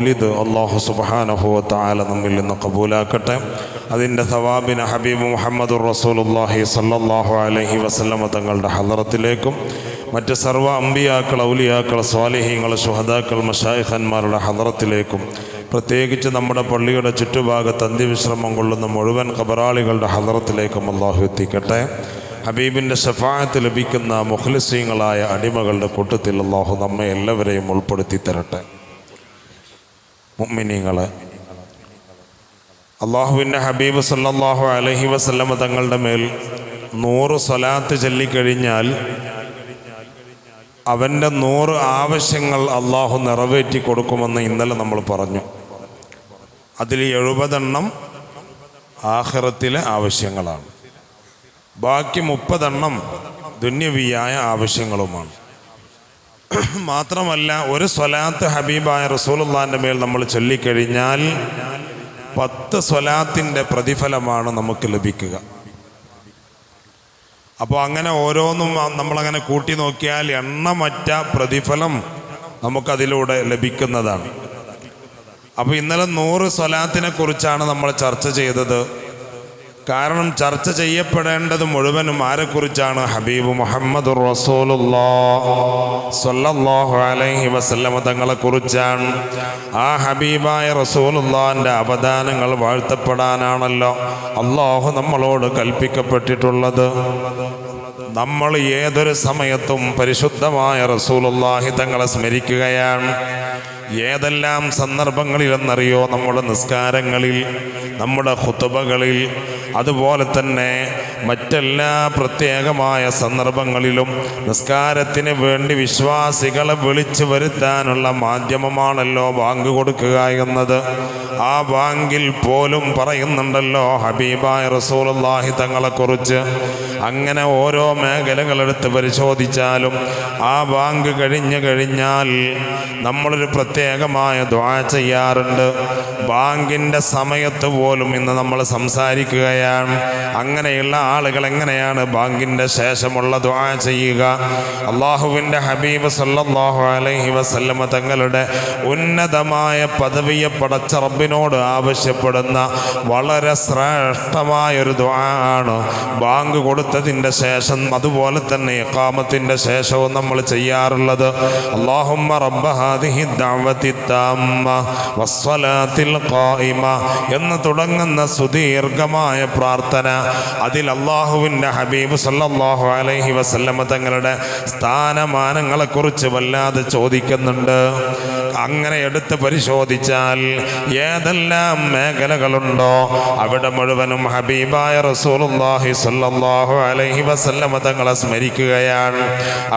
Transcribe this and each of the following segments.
മൗലിദ് അള്ളാഹു സുബാനഹുവത്താല നമ്മിൽ നിന്ന് കബൂലാക്കട്ടെ. അതിന്റെ സവാബിന് ഹബീബ് മുഹമ്മദ് റസൂലുല്ലാഹി സല്ലാഹു അലഹി വസല്ലമ തങ്ങളുടെ ഹലറത്തിലേക്കും മറ്റ് സർവ അമ്പിയാക്കൾ ഔലിയാക്കൾ സ്വാലിഹീങ്ങൾ ശുഹദാക്കൾ മഷായിഖന്മാരുടെ ഹലറത്തിലേക്കും പ്രത്യേകിച്ച് നമ്മുടെ പള്ളിയുടെ ചുറ്റുഭാഗത്ത് അന്ത്യവിശ്രമം കൊള്ളുന്ന മുഴുവൻ കബറാളികളുടെ ഹലറത്തിലേക്കും അള്ളാഹു എത്തിക്കട്ടെ. ഹബീബിന്റെ ഷഫായത്ത് ലഭിക്കുന്ന മുഖ്ലിസീങ്ങളായ അടിമകളുടെ കൂട്ടത്തിൽ അള്ളാഹു നമ്മെ എല്ലാവരെയും ഉൾപ്പെടുത്തി തരട്ടെ മുഅ്മിനീങ്ങളെ. അള്ളാഹുവിന്റെ ഹബീബ് സല്ലാഹു അലഹി വസല്ലമ തങ്ങളുടെ മേൽ നൂറ് സ്വലാത്ത് ചൊല്ലിക്കഴിഞ്ഞാൽ അവന്റെ നൂറ് ആവശ്യങ്ങൾ അള്ളാഹു നിറവേറ്റി കൊടുക്കുമെന്ന് ഇന്നലെ നമ്മൾ പറഞ്ഞു. അതിൽ എഴുപതെണ്ണം ആഹ്റത്തിലെ ആവശ്യങ്ങളാണ്. ബാക്കി മുപ്പതെണ്ണം ദുന്യവിയായ ആവശ്യങ്ങളുമാണ്. മാത്രമല്ല ഒരു സ്വലാത്ത് ഹബീബായ റസൂലുള്ളാന്റെ മേൽ നമ്മൾ ചൊല്ലിക്കഴിഞ്ഞാൽ പത്ത് സ്വലാത്തിന്റെ പ്രതിഫലമാണ് നമുക്ക് ലഭിക്കുക. അപ്പോൾ അങ്ങനെ ഓരോന്നും നമ്മളങ്ങനെ കൂട്ടി നോക്കിയാൽ എണ്ണമറ്റ പ്രതിഫലം നമുക്കതിലൂടെ ലഭിക്കുന്നതാണ്. അപ്പോൾ ഇന്നലെ നൂറ് സ്വലാത്തിനെ കുറിച്ചാണ് നമ്മൾ ചർച്ച ചെയ്തത്. കാരണം ചർച്ച ചെയ്യപ്പെടേണ്ടത് മുഴുവനും ആരെക്കുറിച്ചാണ്? ഹബീബ് മുഹമ്മദ് റസൂലുല്ലാഹു അലൈഹി വസല്ലമ തങ്ങളെക്കുറിച്ചാണ്. ആ ഹബീബായ റസൂലുള്ളാന്റെ അവദാനങ്ങൾ വാഴ്ത്തപ്പെടാനാണല്ലോ അള്ളാഹു നമ്മളോട് കൽപ്പിക്കപ്പെട്ടിട്ടുള്ളത്. നമ്മൾ ഏതൊരു സമയത്തും പരിശുദ്ധമായ റസൂലുള്ളാഹി തങ്ങളെ സ്മരിക്കുകയാണ്. ഏതെല്ലാം സന്ദർഭങ്ങളിലെന്നറിയോ? നമ്മുടെ നിസ്കാരങ്ങളിൽ നമ്മുടെ ഹുത്തുബകളിൽ അതുപോലെ തന്നെ മറ്റെല്ലാ പ്രത്യേകമായ സന്ദർഭങ്ങളിലും നിസ്കാരത്തിന് വേണ്ടി വിശ്വാസികളെ വിളിച്ചു വരുത്താനുള്ള മാധ്യമമാണല്ലോ ബാങ്ക് കൊടുക്കുക എന്നത്. ആ ബാങ്കിൽ പോലും പറയുന്നുണ്ടല്ലോ ഹബീബായ റസൂലുള്ളാഹി തങ്ങളെക്കുറിച്ച്. അങ്ങനെ ഓരോ മേഖലകളെടുത്ത് പരിശോധിച്ചാലും ആ ബാങ്ക് കഴിഞ്ഞു കഴിഞ്ഞാൽ നമ്മളൊരു പ്രത്യേകമായ ദ്വാ ചെയ്യാറുണ്ട്. ബാങ്കിന്റെ സമയത്ത് പോലും ഇന്ന് നമ്മൾ സംസാരിക്കുകയാണ്. അങ്ങനെയുള്ള ആളുകൾ എങ്ങനെയാണ് ബാങ്കിന്റെ ശേഷമുള്ള ദ്വാ ചെയ്യുക? അള്ളാഹുവിന്റെ ഹബീബ് സല്ലാഹു അലൈഹി വസല്ലമ തങ്ങളുടെ ഉന്നതമായ പദവിയെ പടച്ച റബ്ബിനോട് ആവശ്യപ്പെടുന്ന വളരെ ശ്രേഷ്ഠമായ ഒരു ദ്വാ ആണ്. ബാങ്ക് കൊടുത്തതിന്റെ ശേഷം അതുപോലെ തന്നെ ഇഖാമത്തിന്റെ ശേഷവും നമ്മൾ ചെയ്യാറുള്ളത്. അള്ളാഹുമ്മ റബ്ബ ഹാദിഹി വസ്സലാത്തിൽ ഖായിമ എന്ന് തുടങ്ങുന്ന സുദീർഘമായ പ്രാർത്ഥന. അതിൽ അള്ളാഹുവിന്റെ ഹബീബ് സല്ലല്ലാഹു അലൈഹി വസല്ലമ തങ്ങളുടെ സ്ഥാനമാനങ്ങളെക്കുറിച്ച് വല്ലാതെ ചോദിക്കുന്നുണ്ട്. അങ്ങനെ എടുത്ത് പരിശോധിച്ചാൽ ഏതെല്ലാം മേഖലകളുണ്ടോ അവിടെ മുഴുവനും ഹബീബായ റസൂലുള്ളാഹി സല്ലാഹു അലൈഹി വസല്ലമ തങ്ങളെ സ്മരിക്കുകയാണ്.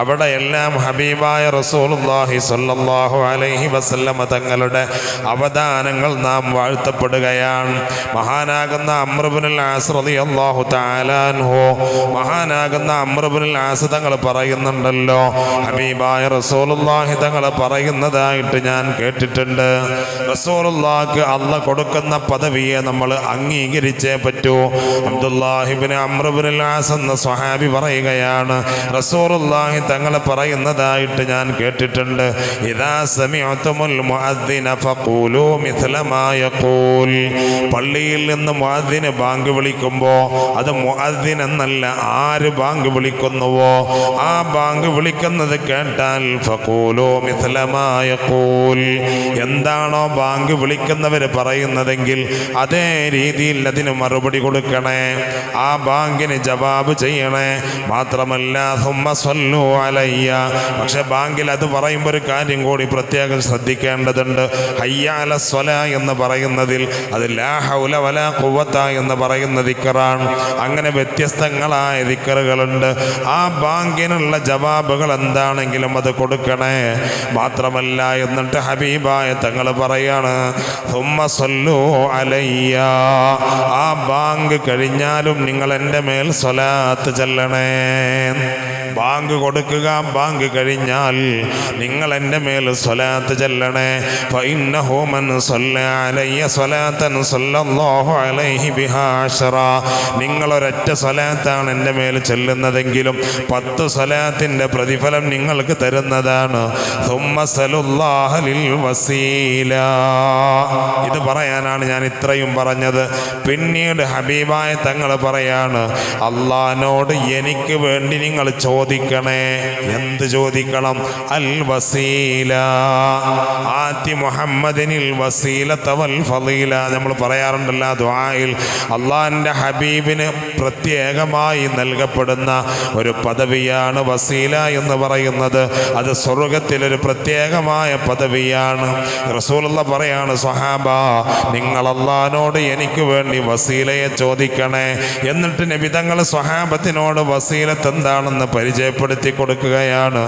അവിടെ എല്ലാം ഹബീബായ റസൂലുള്ളാഹി സല്ലല്ലാഹു അലൈഹി വസല്ലമ തങ്ങളുടെ അവദാനങ്ങൾ നാം വാഴ്ത്തപ്പെടുകയാണ്. മഹാനാകുന്ന അമ്രബുനിൽ ആസ് റളിയല്ലാഹു താലാൻഹോ മഹാനാകുന്ന അമ്രബുനിൽ ആസ് തങ്ങൾ പറയുന്നുണ്ടല്ലോ. ഹബീബായ റസൂലുള്ളാഹി തങ്ങൾ പറയുന്നതായിട്ട് ഞാൻ കേട്ടിട്ടുണ്ട്. റസൂലുള്ളാഹിക്ക് അല്ല കൊടുക്കുന്ന പദവിയെ നമ്മൾ അംഗീകരിച്ചേ പറ്റൂ. അബ്ദുല്ലാഹിബിന് അമ്രബുനിൽ ആസ് എന്ന സ്വഹാബി പറയുകയാണ്. റസൂലുള്ളാഹി തങ്ങൾ പറയുന്നതായിട്ട് ഞാൻ കേട്ടിട്ടുണ്ട്. ഇതാ ഇദാ സമിഅതുമുൽ മുഅദ്ദിന ഫഖൂലു മാ യഖൂൽ. പള്ളിയിൽ നിന്ന് മുഅദ്ദിന് ബാങ്ക് വിളിക്കുമ്പോൾ അത് മുഅദ്ദിൻ എന്നല്ല ആര് ബാങ്ക് വിളിക്കുന്നുവോ? ആ ബാങ്ക് വിളിക്കുന്നത് കേട്ടാൽ ഫഖൂലു മിഥല മാ യഖൂൽ. എന്താണോ ബാങ്ക് വിളിക്കുന്നവർ പറയുന്നതെങ്കിൽ അതേ രീതിയിൽ അതിന് മറുപടി കൊടുക്കണേ. ആ ബാങ്കിന് ജവാബ് ചെയ്യണേ. മാത്രമല്ല ഹുമ്മ സ്വല്ലു അലയ്യ. പക്ഷെ ബാങ്കിൽ അത് പറയുമ്പോൾ ഒരു കാര്യം കൂടി പ്രത്യേകം ശ്രദ്ധിക്കേണ്ടതുണ്ട്. ഹയ്യാല സ്വല എന്ന് പറയുന്നതിൽ അത് ലാ ഹൗല വല കുവത്ത എന്ന് പറയുന്ന ദിക്കറാണ്. അങ്ങനെ വ്യത്യസ്തങ്ങളായ ദിക്കറുകളുണ്ട്. ആ ബാങ്കിനുള്ള ജവാബുകൾ എന്താണെങ്കിലും അത് കൊടുക്കണേ. മാത്രമല്ല എന്നിട്ട് ഹബീബായ തങ്ങൾ പറയാണ് ആ ബാങ്ക് കഴിഞ്ഞാലും നിങ്ങൾ എന്റെ മേൽ സ്വലാത്ത് ചെല്ലണേ. ബാങ്ക് കൊടുക്കുക ബാങ്ക് കഴിഞ്ഞാൽ നിങ്ങൾ എന്റെ മേൽ സ്വലാത്ത് ചെല്ലണേ. ഫൈന്നഹോമൻ സൊല്ലാലയ്യ സ്വലാത്തൻ സൊല്ലാഹു അലൈഹി ബിഹാഷറ നിങ്ങളൊരൊറ്റ സ്വലാത്താണ് എന്റെ മേൽ ചെല്ലുന്നതെങ്കിലും പത്ത് സ്വലാത്തിന്റെ പ്രതിഫലം നിങ്ങൾക്ക് തരുന്നതാണ്. വസീല. ഇത് പറയാനാണ് ഞാൻ ഇത്രയും പറഞ്ഞത്. പിന്നീട് ഹബീബായ തങ്ങൾ പറയാണ് അള്ളഹാനോട് എനിക്ക് വേണ്ടി നിങ്ങൾ ചോദിച്ചു ചോദിക്കണേ? എന്ത് ചോദിക്കണം? അൽ വസീല. ആത്തി മുഹമ്മദിനിൽ വസീല തവൽ ഫലീല നമ്മൾ പറയാറുണ്ടല്ലോ ദ്വായിൽ അള്ളാഹിന്റെ ഹബീബിന് പ്രത്യേകമായി നൽകപ്പെടുന്ന ഒരു പദവിയാണ് വസീല എന്ന് പറയുന്നത്. അത് സ്വർഗത്തിലൊരു പ്രത്യേകമായ പദവിയാണ്. റസൂലുള്ള പറയാണ് സ്വഹാബ നിങ്ങൾ അള്ളഹാനോട് എനിക്ക് വേണ്ടി വസീലയെ ചോദിക്കണേ. എന്നിട്ട് നബിതങ്ങൾ സ്വഹാബത്തിനോട് വസീലത്ത് എന്താണെന്ന് പരിചയപ്പെടുത്തി കൊടുക്കുകയാണ്.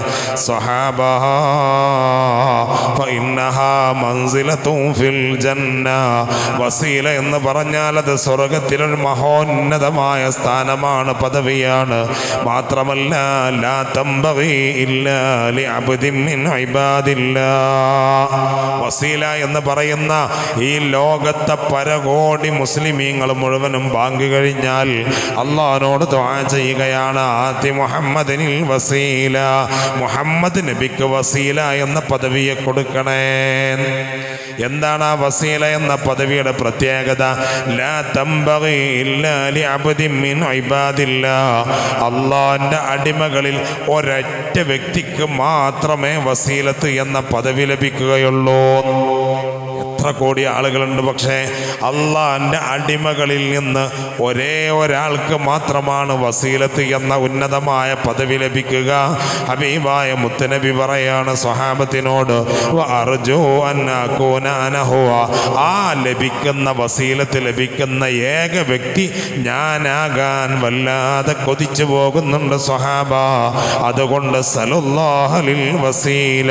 വസീല എന്ന് പറഞ്ഞാൽ അത് സ്വർഗത്തിലൊരു മഹോന്നതമായ സ്ഥാനമാണ് പദവിയാണ്. മാത്രമല്ല വസീല എന്ന് പറയുന്ന ഈ ലോകത്തെ പരകോടി മുസ്ലിമീങ്ങൾ മുഴുവനും ബാങ്ക് കഴിഞ്ഞാൽ അള്ളഹാനോട് ചെയ്യുകയാണ്. ആദ്യ മുഹമ്മദിനിൽ വസീല മുഹമ്മദ് നബിക്ക് വസീല എന്ന പദവിയെ കൊടുക്കണേ. എന്താണ് ആ വസീല എന്ന പദവിയുടെ പ്രത്യേകത? അള്ളാഹിന്റെ അടിമകളിൽ ഒരൊറ്റ വ്യക്തിക്ക് മാത്രമേ വസീലത്ത് എന്ന പദവി ലഭിക്കുകയുള്ളൂ. എത്ര കോടി ആളുകളുണ്ട് പക്ഷേ അള്ളാന്റെ അടിമകളിൽ നിന്ന് ഒരേ ഒരാൾക്ക് മാത്രമാണ് വസീലത്ത് എന്ന ഉന്നതമായ പദവി ലഭിക്കുക. ഹബീബായ മുത്തനബി പറയാണ് സ്വഹാബത്തിനോട് "വ അർജു അൻ അകൂന ആ ലഭിക്കുന്ന വസീലത്ത് ലഭിക്കുന്ന ഏക വ്യക്തി ഞാനാകാൻ വല്ലാതെ കൊതിച്ചു പോകുന്നുണ്ട് സ്വഹാബ. അതുകൊണ്ട് സലുല്ലാഹലിൽ വസീല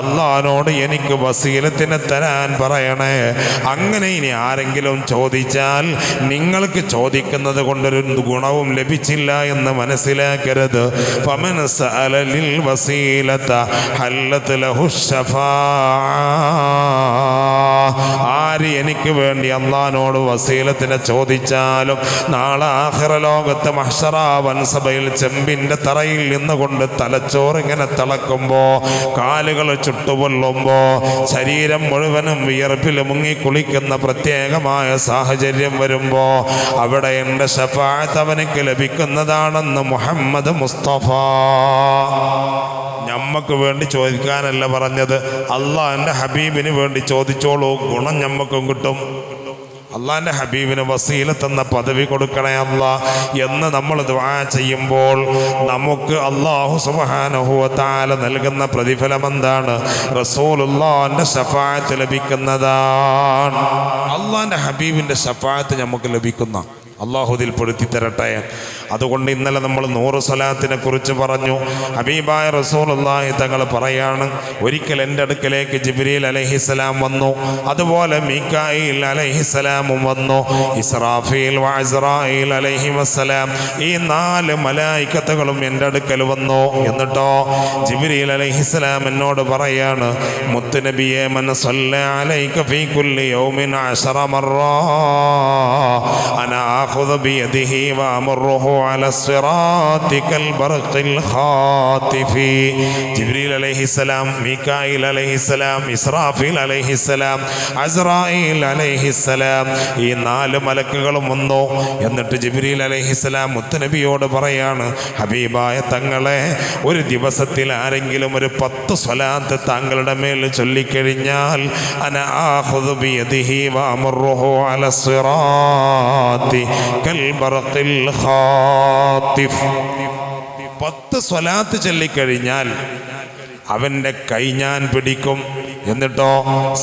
അള്ളഹാനോട് എനിക്ക് വസീലത്തിനെ തരാൻ പറയണേ അങ്ങനെ ഇനി ആരെങ്കിലും ചോദിച്ചാൽ നിങ്ങൾക്ക് ചോദിക്കുന്നത് കൊണ്ടൊരു ഗുണവും ലഭിച്ചില്ല എന്ന് മനസ്സിലാക്കരുത് ഫമൻ സഅലലിൽ വസീലത ഹല്ലത്ത് ലഹു ശഫാഅ. ആര് എനിക്ക് വേണ്ടി അള്ളഹാനോട് വസീലത്തിനെ ചോദിച്ചാലും നാളെ ആഖിറ ലോകത്ത് മഹ്ഷറാവൻ സഭയിൽ ചെമ്പിന്റെ തറയിൽ നിന്നുകൊണ്ട് തലച്ചോറ് ഇങ്ങനെ തിളക്കുമ്പോൾ കാലുകൾ ചുട്ടുപൊള്ളുമ്പോൾ ശരീരം മുഴുവനും വിയർപ്പിൽ മുങ്ങി കുളിക്കുന്ന പ്രത്യേകമായ സാഹചര്യം വരുമ്പോൾ അവിടെ എന്റെ ഷഫാത്ത് അവനക്ക് ലഭിക്കുന്നതാണെന്ന് മുഹമ്മദ് മുസ്തഫ. ഞമ്മക്ക് വേണ്ടി ചോദിക്കാനല്ല പറഞ്ഞത്. അള്ളാഹന്റെ ഹബീബിന് വേണ്ടി ചോദിച്ചോളൂ. ഗുണം ഞമ്മക്കും കിട്ടും. അള്ളാന്റെ ഹബീബിന് വസീലത്ത് എന്ന പദവി കൊടുക്കണേ അല്ല എന്ന് നമ്മൾ ദ്വാ ചെയ്യുമ്പോൾ നമുക്ക് അള്ളാഹു സുബാനുഹുവത്താല നൽകുന്ന പ്രതിഫലം എന്താണ്? റസൂലുള്ളാഹിന്റെ ഷഫായത്ത് ലഭിക്കുന്നതാണ്. അള്ളാന്റെ ഹബീബിന്റെ ഷഫായത്ത് നമുക്ക് ലഭിക്കുന്ന. അള്ളാഹുദിൽ പെടുത്തി തരട്ടെ അതുകൊണ്ട് ഇന്നലെ നമ്മൾ നൂറ് സ്വലാത്തിനെ കുറിച്ച് പറഞ്ഞു. ഹബീബായ റസൂലുള്ളാഹി തങ്ങൾ പറയാണ് ഒരിക്കൽ എന്റെ അടുക്കലേക്ക് ജിബ്രീൽ അലഹിസ്സലാം വന്നു. അതുപോലെ മീക്കായിൽ അലഹിസ്സലാമും വന്നു. ഇസ്രാഫീൽ വാസ്രായിൽ അലഹി വസ്സലാം ഈ നാല് മലായിക്കത്തുകളും എന്റെ അടുക്കൽ വന്നു. എന്നിട്ടോ ജിബ്രീൽ അലൈഹിസ്സലാം എന്നോട് പറയാണ് മുത്തുനബിയെ മനസ്സല്ല സല്ല അലൈക ഫീ കുല്ലി യൗമിൻ അശറ മറ അന ആഖുദു ബിയദിഹി വഅമുറുഹു അല عليه السلام ميكائيل ജിബ്രീൽ അലൈഹിസ്സലാം മീകായിൽ അലൈഹിസ്സലാം ഇസ്രാഫീൽ അലൈഹിസ്സലാം അസ്രായിൽ അലൈഹിസ്സലാം ഈ നാല് മലക്കുകളും വന്നു. എന്നിട്ട് ജിബ്രീൽ അലൈഹിസ്സലാം മുത്തനബിയോട് പറയാണ് ഹബീബായ തങ്ങളെ ഒരു ദിവസത്തിൽ ആരെങ്കിലും ഒരു പത്ത് സ്വലാത്ത് താങ്കളുടെ മേൽ ചൊല്ലിക്കഴിഞ്ഞാൽ അന അല സിറാത്തി കൽബർഖിൽ പത്ത് സ്വലാത്ത് ചൊല്ലിക്കഴിഞ്ഞാൽ അവന്റെ കൈ ഞാൻ പിടിക്കും. എന്നിട്ടോ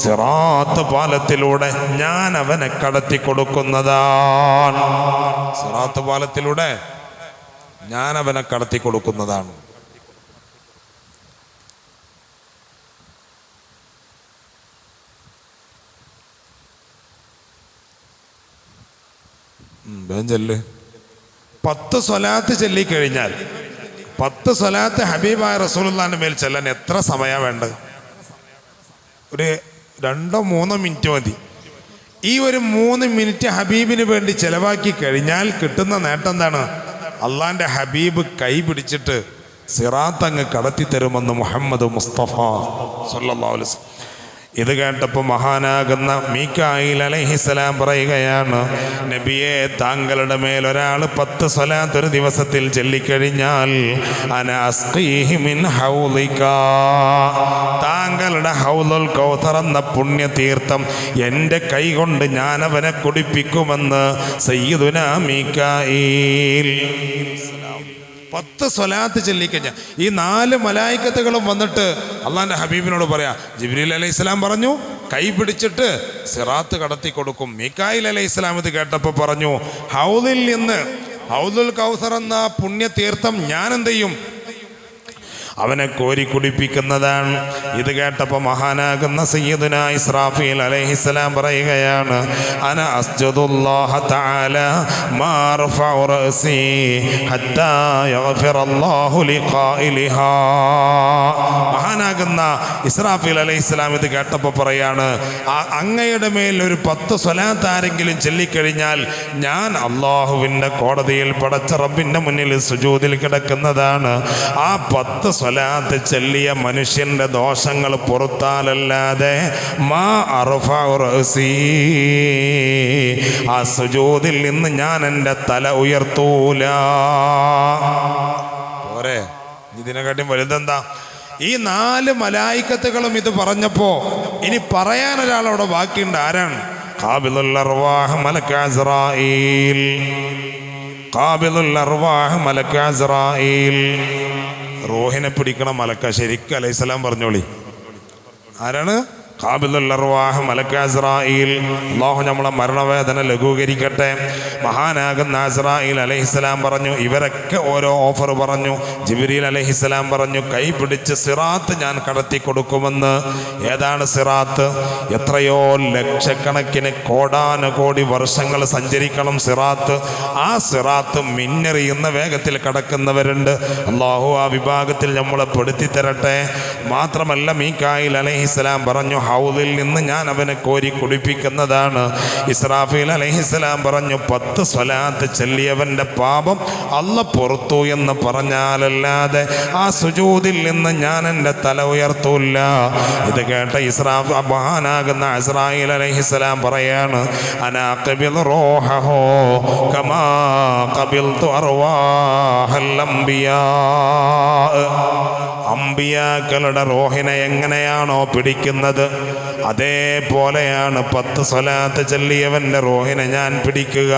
സിറാത്ത് പാലത്തിലൂടെ ഞാൻ അവനെ കടത്തി കൊടുക്കുന്നതാണ്. സിറാത്ത് പാലത്തിലൂടെ ഞാൻ അവനെ കടത്തി കൊടുക്കുന്നതാണ്. ഉം, ചെല്ല്. പത്ത് സ്വലാത്ത് ചൊല്ലിക്കഴിഞ്ഞാൽ പത്ത് സ്വലാത്ത് ഹബീബായ റസൂലുള്ളാന്റെ മേൽ ചെല്ലാൻ എത്ര സമയമാണ് വേണ്ടത് ഒരു രണ്ടോ മൂന്നോ മിനിറ്റ് മതി ഈ ഒരു മൂന്ന് മിനിറ്റ് ഹബീബിന് വേണ്ടി ചെലവാക്കി കഴിഞ്ഞാൽ കിട്ടുന്ന നേട്ടം എന്താണ് അള്ളാന്റെ ഹബീബ് കൈ പിടിച്ചിട്ട് സിറാത്തങ്ങ് കടത്തി തരുമെന്ന് മുഹമ്മദ് മുസ്തഫ സല്ലല്ലാഹു അലൈഹി. ഇത് കേട്ടപ്പോൾ മഹാനാകുന്ന മീക്കായിൽ അലൈഹിസലാം പറയുകയാണ് നബിയെ താങ്കളുടെ മേൽ ഒരാൾ പത്ത് സ്വലാത്ത് ഒരു ദിവസത്തിൽ ചൊല്ലിക്കഴിഞ്ഞാൽ ഹൗളിക. താങ്കളുടെ ഹൗലുൽ കൗഥർ എന്ന പുണ്യതീർത്ഥം എന്റെ കൈകൊണ്ട് ഞാൻ അവനെ കുടിപ്പിക്കുമെന്ന് സയ്യിദുന മീക്കായിൽ പത്ത് സ്വലാത്ത് ചൊല്ലിക്കഴിഞ്ഞാൽ ഈ നാല് മലായിക്കത്തുകളും വന്നിട്ട് അള്ളാന്റെ ഹബീബിനോട് പറയാം ജിബ്രീൽ അലൈഹി ഇസ്ലാം പറഞ്ഞു കൈ പിടിച്ചിട്ട് സിറാത്ത് കടത്തി കൊടുക്കും. മിക്കായിൽ അലൈഹി ഇസ്ലാം ഇത് കേട്ടപ്പോൾ പറഞ്ഞു ഹൗദിൽ നിന്ന് ഹൗദുൽ കൗസർ എന്ന പുണ്യ തീർത്ഥം ഞാൻ എന്ത് ചെയ്യും? അവനെ കോരി കുടിപ്പിക്കുന്നതാണ്. ഇത് കേട്ടപ്പോൾ മഹാനാകുന്ന സയ്യിദുന ഇസ്രാഫീൽ അലഹിസ്സലാം പറയുകയാണ് അന അസ്ജദുല്ലാഹ തആല മാ ഹത്താ മഹാനാകുന്ന ഇസ്രാഫീൽ അലൈഹിസ്സലാം ഇത് കേട്ടപ്പോൾ പറയാണ് "ആ- അങ്ങയുടെ മേൽ ഒരു പത്ത് സ്വലാത്ത് ആരെങ്കിലും ചൊല്ലിക്കഴിഞ്ഞാൽ ഞാൻ അള്ളാഹുവിന്റെ കോടതിയിൽ പടച്ച റബ്ബിന്റെ മുന്നിൽ സുജൂതിൽ കിടക്കുന്നതാണ്. ആ പത്ത് സ്വലാത്ത് ചെല്ലിയ മനുഷ്യന്റെ ദോഷങ്ങൾ പുറത്താലല്ലാതെ മാ അറുഫ ആ സുജൂതിൽ നിന്ന് ഞാൻ എന്റെ തല ഉയർത്തൂല. പോരെ. ഇതിനെക്കാട്ടും വലുതെന്താ? ഈ നാല് മലായിക്കത്തുകളും ഇത് പറഞ്ഞപ്പോ ഇനി പറയാൻ ഒരാൾ അവിടെ ബാക്കിയുണ്ട്. ആരാണ്? കാബിലുള്ള അർവാഹ് അർവാഹ് റൂഹിനെ പിടിക്കണം മലക്ക. ശരിക്കും അലൈഹിസ്സലാം പറഞ്ഞോളി. ആരാണ്? ഖാബിദുൽ അർവാഹ് മലക്ക് അസ്രായിൽ അള്ളാഹു നമ്മളെ മരണവേദന ലഘൂകരിക്കട്ടെ. മഹാനാകുന്ന അസ്രായിൽ അലഹിസ്സലാം പറഞ്ഞു ഇവരൊക്കെ ഓരോ ഓഫർ പറഞ്ഞു. ജിബിരിൽ അലഹിസ്സലാം പറഞ്ഞു കൈ പിടിച്ച് സിറാത്ത് ഞാൻ കടത്തി കൊടുക്കുമെന്ന്. ഏതാണ് സിറാത്ത്? എത്രയോ ലക്ഷക്കണക്കിന് കോടാന കോടി വർഷങ്ങൾ സഞ്ചരിക്കണം സിറാത്ത്. ആ സിറാത്ത് മിന്നെറിയുന്ന വേഗത്തിൽ കടക്കുന്നവരുണ്ട്. അള്ളാഹു ആ വിഭാഗത്തിൽ നമ്മളെ പെടുത്തി തരട്ടെ മാത്രമല്ല മീക്കായിൽ അലഹിസ്സലാം പറഞ്ഞു ഹൗദിൽ നിന്ന് ഞാൻ അവനെ കോരി കുടിപ്പിക്കുന്നതാണ്. ഇസ്രാഫീൽ അലഹിസ്സലാം പറഞ്ഞു പത്ത് സ്വലാത്ത് ചെല്ലിയവന്റെ പാപം അല്ല പുറത്തു എന്ന് പറഞ്ഞാലല്ലാതെ ആ സുജൂതിൽ നിന്ന് ഞാൻ എന്റെ തല ഉയർത്തൂല്ല. ഇത് കേട്ട ഇസ്രാഫ് മഹാനാകുന്ന ഇസ്രായേൽ അലഹിസ്സലാം പറയാണ് അനാ കമാ ഖബിൽതു അർവാഹൽ അമ്പിയാക്കളുടെ റോഹിനെ എങ്ങനെയാണോ പിടിക്കുന്നത്? അതേപോലെയാണ് പത്ത് സ്വലാത്ത് ചെല്ലിയവന്റെ റോഹിനെ ഞാൻ പിടിക്കുക.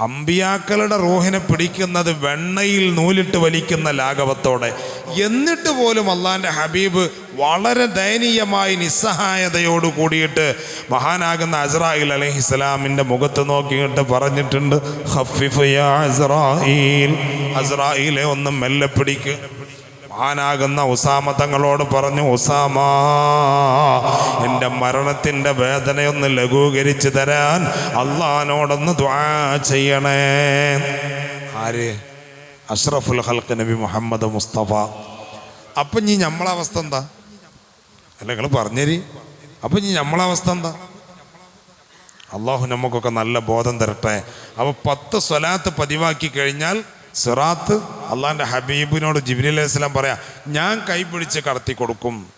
അമ്പിയാക്കളുടെ റോഹിനെ പിടിക്കുന്നത് വെണ്ണയിൽ നൂലിട്ട് വലിക്കുന്ന ലാഘവത്തോടെ. എന്നിട്ട് പോലും അള്ളാന്റെ ഹബീബ് വളരെ ദയനീയമായി നിസ്സഹായതയോട് കൂടിയിട്ട് മഹാനാകുന്ന അസ്രായിൽ അലഹി ഇസ്ലാമിന്റെ മുഖത്ത് നോക്കിയിട്ട് പറഞ്ഞിട്ടുണ്ട് "ഖഫിഫ് യാ അസ്രായീൽ അസ്രായിലെ ഒന്ന് മെല്ലെ പിടിക്ക്. മഹാനാകുന്ന ഉസാമ തങ്ങളോട് പറഞ്ഞു ഉസാമ എന്റെ മരണത്തിന്റെ വേദനയൊന്ന് ലഘൂകരിച്ച് തരാൻ അള്ളഹാനോടൊന്ന് ദ്വാ ചെയ്യണേ. ആര്? അഷ്റഫുൽ ഹൽക്ക് നബി മുഹമ്മദ് മുസ്തഫ. അപ്പം ഇനി നമ്മളവസ്ഥ എന്താ? അല്ല നിങ്ങൾ പറഞ്ഞേരി. അപ്പം ഇനി നമ്മളവസ്ഥ എന്താ? അള്ളാഹു നമുക്കൊക്കെ നല്ല ബോധം തരട്ടെ. അപ്പോൾ പത്ത് സ്വലാത്ത് പതിവാക്കി കഴിഞ്ഞാൽ സിറാത്ത് അള്ളാഹിന്റെ ഹബീബിനോട് ജിബിരി അലൈഹി സ്വലാം പറയാം ഞാൻ കൈപിടിച്ച് കടത്തി കൊടുക്കും.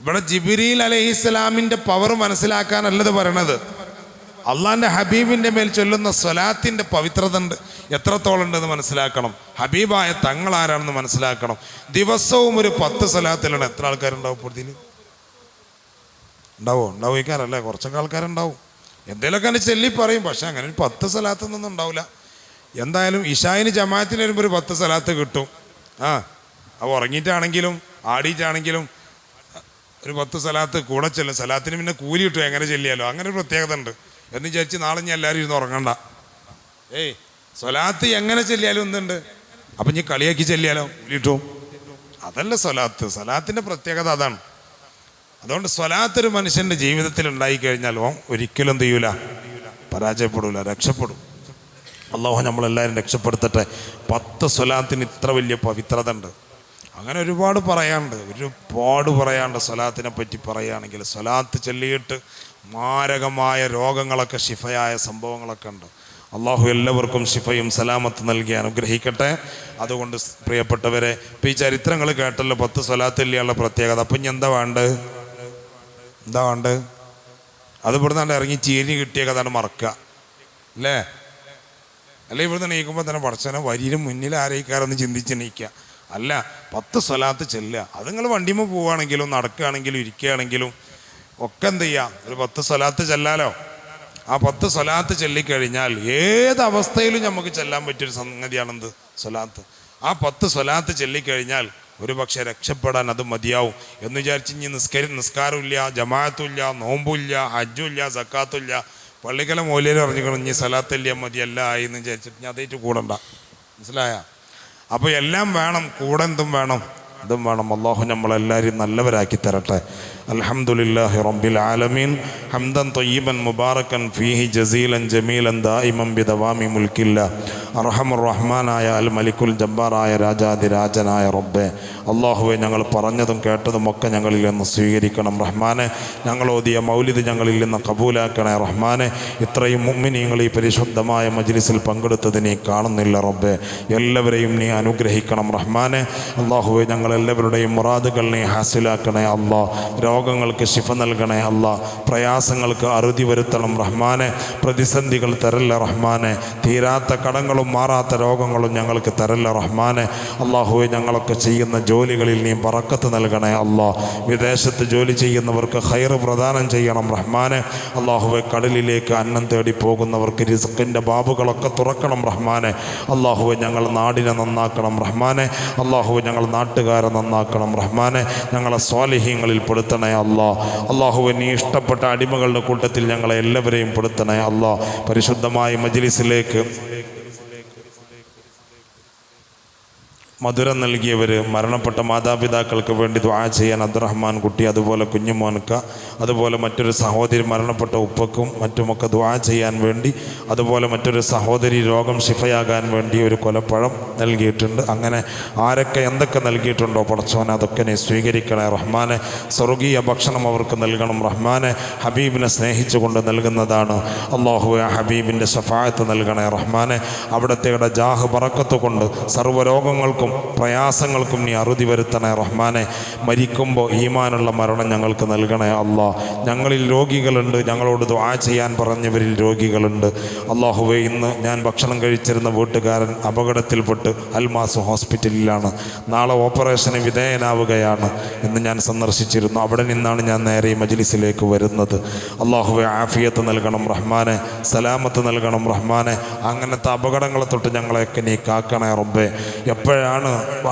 ഇവിടെ ജിബിരി അലൈഹി സ്വലാമിന്റെ പവർ മനസ്സിലാക്കാനല്ലത് പറയണത്. അള്ളാഹിന്റെ ഹബീബിന്റെ മേൽ ചൊല്ലുന്ന സ്വലാത്തിന്റെ പവിത്രത ഉണ്ട് എത്രത്തോളം ഉണ്ടെന്ന് മനസ്സിലാക്കണം. ഹബീബായ തങ്ങൾ ആരാണെന്ന് മനസ്സിലാക്കണം. ദിവസവും ഒരു പത്ത് സ്വലാത്തിലാണ്. എത്ര ആൾക്കാരുണ്ടാവും പൂർത്തിയിൽ ഉണ്ടാവോ? ഉണ്ടാവിക്കാറല്ലേ കുറച്ചൊക്കെ ആൾക്കാരുണ്ടാവും. എന്തെങ്കിലുമൊക്കെ അതിന് ചെല്ലി പറയും. പക്ഷെ അങ്ങനെ ഒരു പത്ത് സ്ഥലത്തൊന്നും ഉണ്ടാവില്ല. എന്തായാലും ഇഷായിന് ജമാഅത്തിന് വരുമ്പോൾ ഒരു പത്ത് സ്ഥലത്ത് കിട്ടും. ആ അപ്പോൾ ഉറങ്ങിയിട്ടാണെങ്കിലും ആടിയിട്ടാണെങ്കിലും ഒരു പത്ത് സ്ഥലത്ത് കൂടെ ചെല്ലും. സ്ഥലത്തിന് പിന്നെ കൂലി കിട്ടും. എങ്ങനെ ചെല്ലിയാലോ. അങ്ങനെ ഒരു പ്രത്യേകത ഉണ്ട്. എന്ന് വിചാരിച്ച് നാളെ ഞാൻ എല്ലാവരും ഇരുന്ന് ഉറങ്ങണ്ട. ഏയ് സ്വലാത്ത് എങ്ങനെ ചെല്ലിയാലും എന്തുണ്ട്? അപ്പം ഞാൻ കളിയാക്കി ചെല്ലിയാലോ? കൂലിട്ടോ അതല്ല സ്വലാത്ത്. സ്വലാത്തിന്റെ പ്രത്യേകത അതാണ്. അതുകൊണ്ട് സ്വലാത്ത് ഒരു മനുഷ്യന്റെ ജീവിതത്തിൽ ഉണ്ടായി കഴിഞ്ഞാൽ ഓ ഒരിക്കലും ചെയ്യൂല? പരാജയപ്പെടൂല രക്ഷപ്പെടും. അള്ളാഹു നമ്മളെല്ലാവരും രക്ഷപ്പെടുത്തട്ടെ. പത്ത് സ്വലാത്തിന് ഇത്ര വലിയ പവിത്രത ഉണ്ട് അങ്ങനെ ഒരുപാട് പറയാനുണ്ട് ഒരുപാട് പറയാനുണ്ട് സ്വലാത്തിനെ പറ്റി പറയുകയാണെങ്കിൽ സ്വലാത്ത് ചൊല്ലിയിട്ട് മാരകമായ രോഗങ്ങളൊക്കെ ശിഫയായ സംഭവങ്ങളൊക്കെ ഉണ്ട് അള്ളാഹു എല്ലാവർക്കും ശിഫയും സലാമത്ത് നൽകി അനുഗ്രഹിക്കട്ടെ അതുകൊണ്ട് പ്രിയപ്പെട്ടവരെ ഇപ്പം ഈ ചരിത്രങ്ങൾ കേട്ടല്ലോ പത്ത് സ്വലാത്തില്ലുള്ള പ്രത്യേകത അപ്പം ഇനി എന്താ വേണ്ടത് എന്താ വേണ്ടത് അത് ഇവിടുന്ന് ഇറങ്ങി ചീരി കിട്ടിയ കഥാണ് മറക്കുക അല്ലേ അല്ലെ ഇവിടുന്ന് നീക്കുമ്പോൾ തന്നെ പടച്ചനെ വരിയിലും മുന്നിൽ ആരയിക്കാരെന്ന് ചിന്തിച്ച് നീക്കുക അല്ല പത്ത് സ്വലാത്ത് ചെല്ലുക. അത് നിങ്ങൾ വണ്ടിമ പോവുകയാണെങ്കിലും നടക്കുകയാണെങ്കിലും ഇരിക്കുകയാണെങ്കിലും ഒക്കെ എന്ത് ചെയ്യാം? ഒരു പത്ത് സ്വലാത്ത് ചെല്ലാലോ? ആ പത്ത് സ്വലാത്ത് ചൊല്ലിക്കഴിഞ്ഞാൽ ഏത് അവസ്ഥയിലും നമുക്ക് ചെല്ലാൻ പറ്റിയൊരു സംഗതിയാണെന്ത്? സ്വലാത്ത്. ആ പത്ത് സ്വലാത്ത് ചൊല്ലിക്കഴിഞ്ഞാൽ ഒരു പക്ഷേ രക്ഷപ്പെടാൻ അത് മതിയാവും എന്ന് വിചാരിച്ച് ഇനി നിസ്കരി നിസ്കാരമില്ല ജമാഅത്തുമില്ല നോമ്പുമില്ല ഹജ്ജുമില്ല സക്കാത്തുമില്ല. പള്ളിക്കല മൂലയിൽ അറിഞ്ഞിക്കണം ഇനി സലാത്തല്ല മതിയല്ല എന്ന് വിചാരിച്ചിട്ട് ഞാൻ അതേറ്റ് കൂടണ്ട. മനസ്സിലായ? അപ്പോൾ എല്ലാം വേണം കൂടെന്തും വേണം. ഇതും വേണം. അള്ളാഹു നമ്മളെല്ലാവരും നല്ലവരാക്കി തരട്ടെ. അൽഹംദുലില്ലാഹി റബ്ബിൽ ആലമീൻ. ഹംദൻ തൊയ്യബൻ മുബാറക്കൻ ഫീഹി ജസീലൻ ജമീലൻ ദായിമം ബിദവാമി മുൽക്കില്ല. അർഹമുർ റഹ്മാനായ അൽ മലിക്കുൽ ജബ്ബാറായ രാജാതിരാജനായ റബ്ബെ. അള്ളാഹുവെ ഞങ്ങൾ പറഞ്ഞതും കേട്ടതുമൊക്കെ ഞങ്ങളിൽ നിന്ന് സ്വീകരിക്കണം റഹ്മാനെ. ഞങ്ങൾ ഓതിയ മൗലിദ് ഞങ്ങളിൽ നിന്ന് കബൂലാക്കണേ റഹ്മാനെ. ഇത്രയും മുമ്മിനീങ്ങൾ ഈ പരിശുദ്ധമായ മജ്ലിസിൽ പങ്കെടുത്തത് നീ കാണുന്നില്ല റബ്ബെ. എല്ലാവരെയും നീ അനുഗ്രഹിക്കണം റഹ്മാനെ. അള്ളാഹുവെ ഞങ്ങൾ എല്ലാവരുടെയും മുറാദുകൾ നീ ഹാസിലാക്കണേ അല്ല രോഗങ്ങൾക്ക് ശിഫ നൽകണേ അല്ല പ്രയാസങ്ങൾക്ക് അറുതി വരുത്തണം റഹ്മാനെ. പ്രതിസന്ധികൾ തരല്ല റഹ്മാനെ. തീരാത്ത കടങ്ങളും മാറാത്ത രോഗങ്ങളും ഞങ്ങൾക്ക് തരല്ല റഹ്മാനെ. അള്ളാഹുവെ ഞങ്ങളൊക്കെ ചെയ്യുന്ന ജോലികളിൽ നീ പറക്കത്ത് നൽകണേ അല്ല വിദേശത്ത് ജോലി ചെയ്യുന്നവർക്ക് ഹൈർ പ്രദാനം ചെയ്യണം റഹ്മാനെ. അള്ളാഹുവെ കടലിലേക്ക് അന്നം തേടി പോകുന്നവർക്ക് റിസ്ക്കിന്റെ ബാബുകളൊക്കെ തുറക്കണം റഹ്മാനെ. അള്ളാഹുവെ ഞങ്ങൾ നാടിനെ നന്നാക്കണം റഹ്മാനെ. അള്ളാഹുവെ ഞങ്ങൾ നാട്ടുകാരെ നന്നാക്കണം. റഹ്മാനെ ഞങ്ങളെ സ്വാലിഹ്യങ്ങളിൽ പെടുത്തണേ അല്ലാ. അള്ളാഹുവെ ഇഷ്ടപ്പെട്ട അടിമകളുടെ കൂട്ടത്തിൽ ഞങ്ങളെ എല്ലാവരെയും പെടുത്തണേ അല്ലാ. പരിശുദ്ധമായ മജ്ലിസിലേക്ക് മധുരം നൽകിയവർ മരണപ്പെട്ട മാതാപിതാക്കൾക്ക് വേണ്ടി ദ്വാ ചെയ്യാൻ അബ്ദുറഹ്മാൻ കുട്ടി അതുപോലെ കുഞ്ഞുമോൻക്ക അതുപോലെ മറ്റൊരു സഹോദരി മരണപ്പെട്ട ഉപ്പക്കും മറ്റുമൊക്കെ ദ്വാ ചെയ്യാൻ വേണ്ടി അതുപോലെ മറ്റൊരു സഹോദരി രോഗം ശിഫയാകാൻ വേണ്ടി ഒരു കൊലപ്പഴം നൽകിയിട്ടുണ്ട്. അങ്ങനെ ആരൊക്കെ എന്തൊക്കെ നൽകിയിട്ടുണ്ടോ പടച്ചോനെ അതൊക്കെ നീ സ്വീകരിക്കണേ റഹ്മാനെ. സ്വർഗീയ ഭക്ഷണം അവർക്ക് നൽകണം റഹ്മാനെ. ഹബീബിനെ സ്നേഹിച്ചുകൊണ്ട് നൽകുന്നതാണ് അള്ളാഹു ഹബീബിന്റെ ഷഫായത്ത് നൽകണേ റഹ്മാനെ. അവിടുത്തെ ജാഹ് പറക്കത്ത് കൊണ്ട് സർവരോഗങ്ങൾക്കും പ്രയാസങ്ങൾക്കും നീ അറുതി വരുത്തണേ റഹ്മാനെ. മരിക്കുമ്പോൾ ഈമാനുള്ള മരണം ഞങ്ങൾക്ക് നൽകണേ അള്ളാ. ഞങ്ങളിൽ രോഗികളുണ്ട് ഞങ്ങളോട് ദ്വാ ചെയ്യാൻ പറഞ്ഞവരിൽ രോഗികളുണ്ട്. അള്ളാഹുവെ ഇന്ന് ഞാൻ ഭക്ഷണം കഴിച്ചിരുന്ന വീട്ടുകാരൻ അപകടത്തിൽപ്പെട്ട് അൽമാസ് ഹോസ്പിറ്റലിലാണ്. നാളെ ഓപ്പറേഷന് വിധേയനാവുകയാണ് എന്ന് ഞാൻ സന്ദർശിച്ചിരുന്നു. അവിടെ നിന്നാണ് ഞാൻ നേരെ മജ്ലിസിലേക്ക് വരുന്നത്. അള്ളാഹുവെ ആഫിയത്ത് നൽകണം റഹ്മാനെ സലാമത്ത് നൽകണം റഹ്മാനെ. അങ്ങനത്തെ അപകടങ്ങളെ തൊട്ട് ഞങ്ങളെയൊക്കെ നീ കാക്കണേ റബ്ബെ. എപ്പോഴാണ്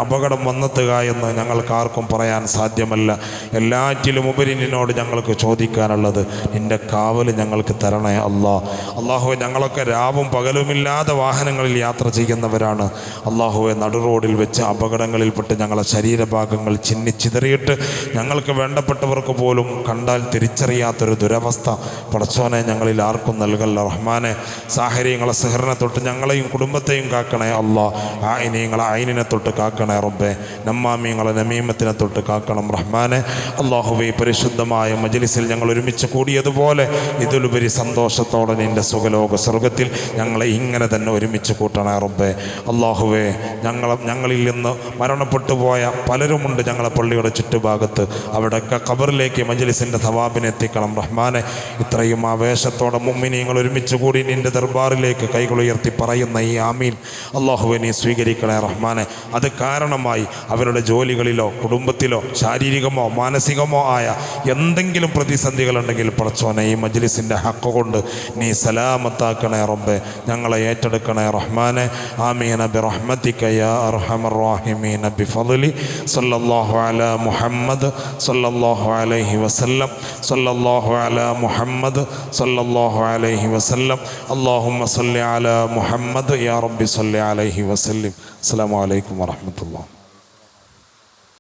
അപകടം വന്നെത്തുക എന്ന് ഞങ്ങൾക്ക് ആർക്കും പറയാൻ സാധ്യമല്ല. എല്ലാറ്റിലും ഉപരി നിന്നോട് ഞങ്ങൾക്ക് ചോദിക്കാനുള്ളത് നിന്റെ കാവൽ ഞങ്ങൾക്ക് തരണേ അള്ളാഹ് അള്ളാഹു ഞങ്ങളൊക്കെ രാവും പകലുമില്ലാതെ വാഹനങ്ങളിൽ യാത്ര ചെയ്യുന്നവരാണ്. അള്ളാഹുവെ നടുറോഡിൽ വെച്ച് അപകടങ്ങളിൽപ്പെട്ട് ഞങ്ങളെ ശരീരഭാഗങ്ങൾ ചിന്നി ചിതറിയിട്ട് ഞങ്ങൾക്ക് വേണ്ടപ്പെട്ടവർക്ക് പോലും കണ്ടാൽ തിരിച്ചറിയാത്തൊരു ദുരവസ്ഥ. പടച്ചോനെ ഞങ്ങളിൽ ആർക്കും നൽകല്ല റഹ്മാനെ. സാഹചര്യങ്ങളെ സഹറിനെ തൊട്ട് ഞങ്ങളെയും കുടുംബത്തെയും കാക്കണേ അള്ളാഹ് ആ ഇനിയങ്ങളെ തൊട്ട് കാക്കണേ റബ്ബെ. നമ്മാമിയങ്ങളെ നമീമത്തിനെ തൊട്ട് കാക്കണം റഹ്മാനെ. അള്ളാഹുവെ പരിശുദ്ധമായ മജലിസിൽ ഞങ്ങൾ ഒരുമിച്ച് കൂടിയതുപോലെ ഇതിലുപരി സന്തോഷത്തോടെ നിന്റെ സുഖലോക സ്വർഗത്തിൽ ഞങ്ങളെ ഇങ്ങനെ തന്നെ ഒരുമിച്ച് കൂട്ടണേ റബ്ബെ. അള്ളാഹുവെ ഞങ്ങൾ ഞങ്ങളിൽ നിന്ന് മരണപ്പെട്ടു പോയ പലരുമുണ്ട് ഞങ്ങളെ പള്ളിയുടെ ചുറ്റുഭാഗത്ത്. അവിടെയൊക്കെ ഖബറിലേക്ക് മജലിസിന്റെ തവാബിനെ എത്തിക്കണം റഹ്മാനെ. ഇത്രയും ആവേശത്തോടെ മുമ്മിനിയങ്ങൾ ഒരുമിച്ച് കൂടി നിന്റെ ദർബാറിലേക്ക് കൈകളുയർത്തി പറയുന്ന ഈ ആമീൻ. അള്ളാഹുവിനെ സ്വീകരിക്കണേ റഹ്മാനെ. അത് കാരണമായി അവരുടെ ജോലികളിലോ കുടുംബത്തിലോ ശാരീരികമോ മാനസികമോ ആയ എന്തെങ്കിലും പ്രതിസന്ധികളുണ്ടെങ്കിൽ പടച്ചോനെ ഈ മജ്ലിസിന്റെ ഹക്ക് കൊണ്ട് നീ സലാമത്താക്കണേ റബ്ബെ ഞങ്ങളെ ഏറ്റെടുക്കണേ റഹ്മാനെ. ആമീന അബി റഹ്മത്തിക യാ അർഹമർ ഫضലി സല്ലല്ലാഹു അലാ മുഹമ്മദ് സല്ലല്ലാഹു അലൈഹി വസല്ലം. സല്ലല്ലാഹു അലാ മുഹമ്മദ് സല്ലല്ലാഹു അലൈഹി വസല്ലം. അല്ലാഹുമ്മ സല്ലി അലാ മുഹമ്മദ് യാ റബ്ബി സല്ലി അലൈഹി വസല്ലം. അസ്സലാമു അലൈക്കും. عليكم ورحمة الله.